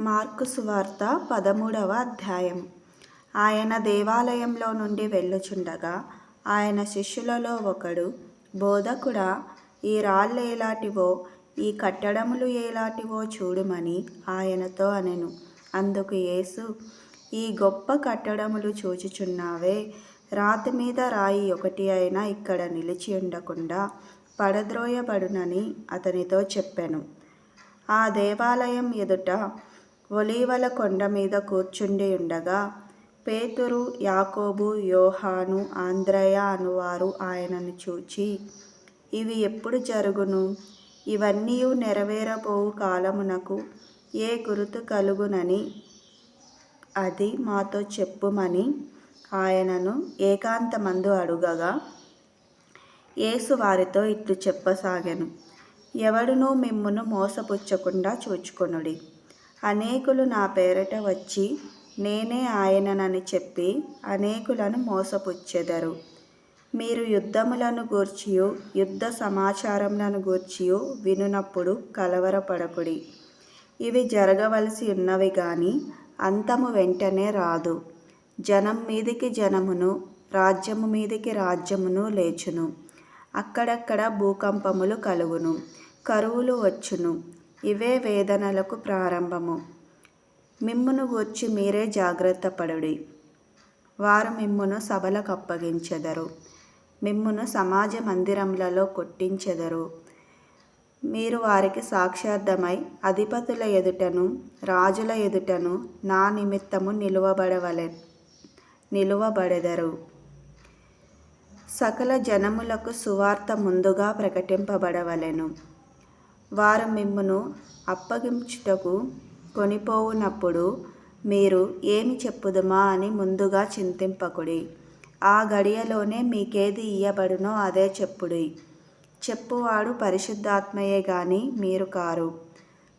Mark సువార్త పదమూడవ అధ్యాయం. ఆయన దేవాలయంలో నుండి వెళ్ళుచుండగా ఆయన శిష్యులలో ఒకడు బోధకుడా ఈ రాళ్ళు ఎలాంటివో ఈ కట్టడములు ఎలాంటివో చూడమని ఆయనతో అనెను. అందుకు యేసు ఈ గొప్ప కట్టడములు చూచుచున్నావే రాతి మీద రాయి ఒకటి అయినా ఇక్కడ నిలిచి ఉండకుండా పడద్రోయబడునని అతనితో చెప్పాను. ఆ దేవాలయం ఎదుట ఒలీవల కొండ మీద కూర్చుండి ఉండగా పేతురు యాకోబు యోహాను ఆంధ్రయ అనువారు ఆయనను చూచి ఇవి ఎప్పుడు జరుగును? ఇవన్నీ నెరవేరబోవు కాలమునకు ఏ గురుతు కలుగునని? అది మాతో చెప్పుమని ఆయనను ఏకాంతమందు అడుగగా యేసు వారితో ఇట్లు చెప్పసాగాను. ఎవడునూ మిమ్మును మోసపుచ్చకుండా చూచుకొనుడి. అనేకులు నా పేరట వచ్చి నేనే ఆయననని చెప్పి అనేకులను మోసపుచ్చెదరు. మీరు యుద్ధములను గూర్చియు యుద్ధ సమాచారములను గూర్చియు వినునప్పుడు కలవరపడకుడి. ఇవి జరగవలసి ఉన్నవి కానీ అంతము వెంటనే రాదు. జనం మీదికి జనమును రాజ్యము మీదికి రాజ్యమును లేచును. అక్కడక్కడ భూకంపములు కలుగును కరువులు వచ్చును. ఇవే వేదనలకు ప్రారంభము. మిమ్మును గూర్చి మీరే జాగ్రత్త పడుడి వారు మిమ్మును సభలకు అప్పగించెదరు. మిమ్మును సమాజ మందిరములలో కొట్టించెదరు. మీరు వారికి సాక్షార్థమై అధిపతుల ఎదుటను రాజుల ఎదుటను నా నిమిత్తము నిలువబడవలె నిలువబడెదరు. సకల జనములకు సువార్త ముందుగా ప్రకటింపబడవలెను. వారు మిమ్మును అప్పగించుటకు కొనిపోవునప్పుడు మీరు ఏమి చెప్పుదుమా అని ముందుగా చింతింపకుడి. ఆ గడియలోనే మీకేది ఇయ్యబడునో అదే చెప్పుడి. చెప్పువాడు పరిశుద్ధాత్మయే గాని మీరు కారు.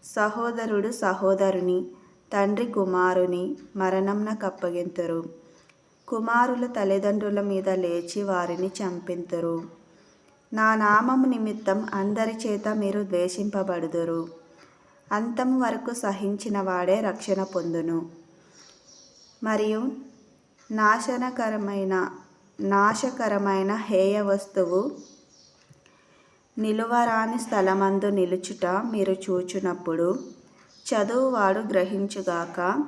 సహోదరుడు సహోదరుని తండ్రి కుమారుని మరణంన కప్పగింతురు. కుమారుల తల్లిదండ్రుల మీద లేచి వారిని చంపింతురు. నా నామము నిమిత్తం అందరి చేత మీరు ద్వేషింపబడుదురు. అంతం వరకు సహించిన వాడే రక్షణ పొందును. మరియు నాశనకరమైన నాశకరమైన హేయ వస్తువు నిలువరాని స్థలమందు నిలుచుట మీరు చూచునప్పుడు చదువువాడు గ్రహించుగాక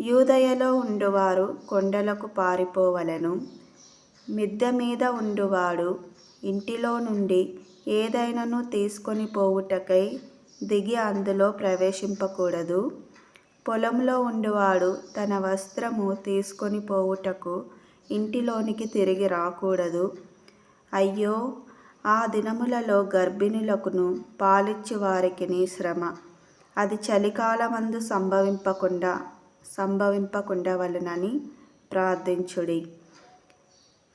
యూదయలో ఉండువారు కొండలకు పారిపోవలెను. మిద్దె మీద ఉండువాడు ఇంటిలో నుండి ఏదైనాను తీసుకొని పోవుటకై దిగి అందులో ప్రవేశింపకూడదు. పొలంలో ఉండువాడు తన వస్త్రము తీసుకొని పోవుటకు ఇంటిలోనికి తిరిగి రాకూడదు. అయ్యో ఆ దినములలో గర్భిణులకును పాలిచ్చు వారికిని శ్రమ. అది చలికాలమందు సంభవింపకుండా సంభవింపకుండా వలనని ప్రార్థించుడి.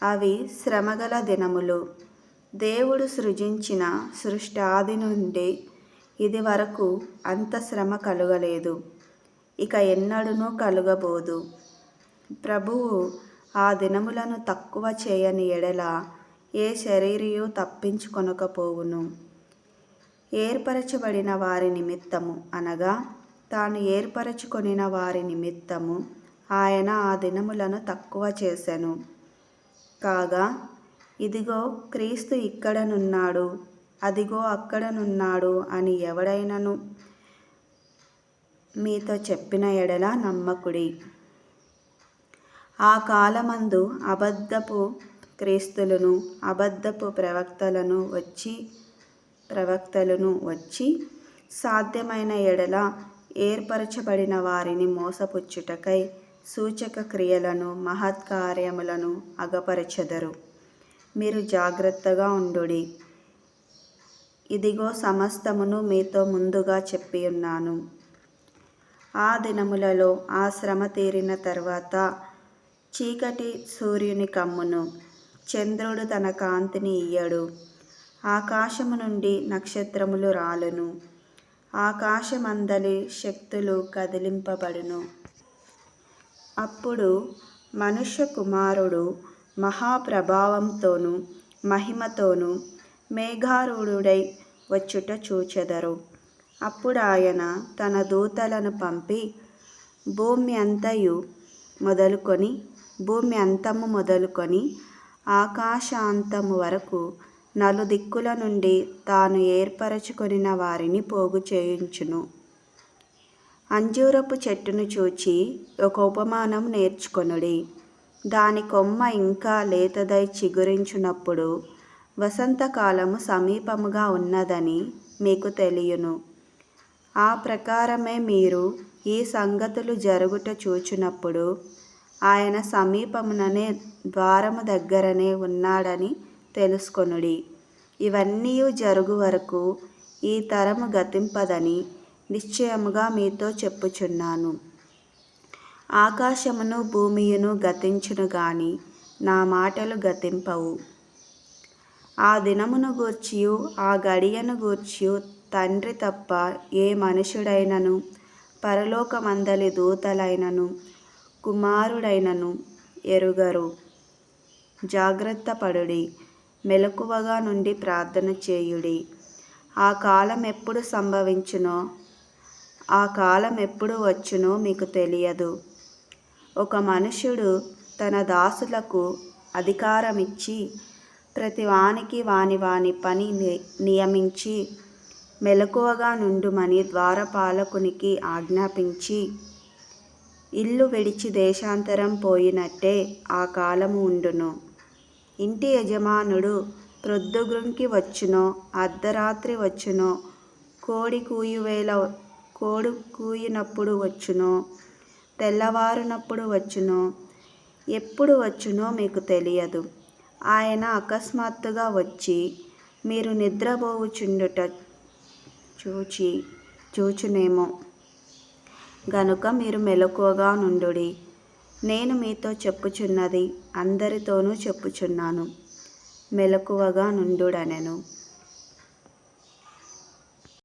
అవి శ్రమగల దినములు. దేవుడు సృజించిన సృష్టాది నుండి ఇది వరకు అంత శ్రమ కలుగలేదు. ఇక ఎన్నడూనూ కలుగబోదు. ప్రభువు ఆ దినములను తక్కువ చేయని ఎడల ఏ శరీరియు తప్పించుకొనకపోవును. ఏర్పరచబడిన వారి నిమిత్తము అనగా తాను ఏర్పరచుకొనిన వారి నిమిత్తము ఆయన ఆ దినములను తక్కువ చేశాను కాగా ఇదిగో క్రీస్తు ఇక్కడనున్నాడు అదిగో అక్కడనున్నాడు అని ఎవడైనను మీతో చెప్పిన ఎడల నమ్మకుడి. ఆ కాలమందు అబద్ధపు క్రీస్తులను అబద్ధపు ప్రవక్తలను వచ్చి ప్రవక్తలను వచ్చి సాధ్యమైన ఎడల ఏర్పరచబడిన వారిని మోసపుచ్చుటకై సూచక క్రియలను మహత్కార్యములను అగపరచెదరు. మీరు జాగ్రత్తగా ఉండుడి. ఇదిగో సమస్తమును మీతో ముందుగా చెప్పి ఉన్నాను ఆ దినములలో ఆ శ్రమ తీరిన తర్వాత చీకటి సూర్యుని కమ్మును చంద్రుడు తన కాంతిని ఇయ్యడు. ఆకాశము నుండి నక్షత్రములు రాలును. ఆకాశమందలి శక్తులు కదిలింపబడును. అప్పుడు మనుష్య కుమారుడు మహాప్రభావంతోనూ మహిమతోనూ మేఘారూఢుడై వచ్చుట చూచెదరు. అప్పుడు ఆయన తన దూతలను పంపి భూమి అంతయు మొదలుకొని భూమి అంతము మొదలుకొని ఆకాశాంతము వరకు నలుదిక్కుల నుండి తాను ఏర్పరచుకొనిన వారిని పోగు చేయించును. అంజూరపు చెట్టును చూచి ఒక ఉపమానం నేర్చుకొనుడి. దాని కొమ్మ ఇంకా లేతదై చిగురించునప్పుడు వసంతకాలము సమీపముగా ఉన్నదని మీకు తెలియను. ఆ ప్రకారమే మీరు ఈ సంగతులు జరుగుట చూచినప్పుడు ఆయన సమీపముననే ద్వారము దగ్గరనే ఉన్నాడని తెలుసుకొనుడి. ఇవన్నీ జరుగు వరకు ఈ తరము గతింపదని నిశ్చయముగా మీతో చెప్పుచున్నాను. ఆకాశమును భూమియును గతించును గాని నా మాటలు గతింపవు. ఆ దినమును గూర్చియు ఆ గడియను గూర్చియు తండ్రి తప్ప ఏ మనుషుడైనను పరలోకమందలి దూతలైనను కుమారుడైనను ఎరుగరు. జాగ్రత్త పడుడి మెలకువగా నుండి ప్రార్థన చేయుడి. ఆ కాలం ఎప్పుడు సంభవించునో ఆ కాలం ఎప్పుడు వచ్చునో మీకు తెలియదు. ఒక మనుషుడు తన దాసులకు అధికారమిచ్చి ప్రతి వానికి వాని వాని పని ని- నియమించి మెలకువగా నుండుమని ద్వారపాలకునికి ఆజ్ఞాపించి ఇల్లు విడిచి దేశాంతరం పోయినట్టే ఆ కాలము ఉండును. ఇంటి యజమానుడు ప్రొద్దుగ్రుంకి వచ్చునో అర్ధరాత్రి వచ్చునో కోడి కూయువేళ కోడు కూయినప్పుడు వచ్చునో తెల్లవారునప్పుడు వచ్చునో? ఎప్పుడు వచ్చునో మీకు తెలియదు. ఆయన అకస్మాత్తుగా వచ్చి మీరు నిద్రపోవుచుండుట చూచి చూచునేమో. గనుక మీరు మెలకువగా నుండుడి నేను మీతో చెప్పుచున్నది అందరితోనూ చెప్పుచున్నాను. మెలకువగా నుండుడనెను.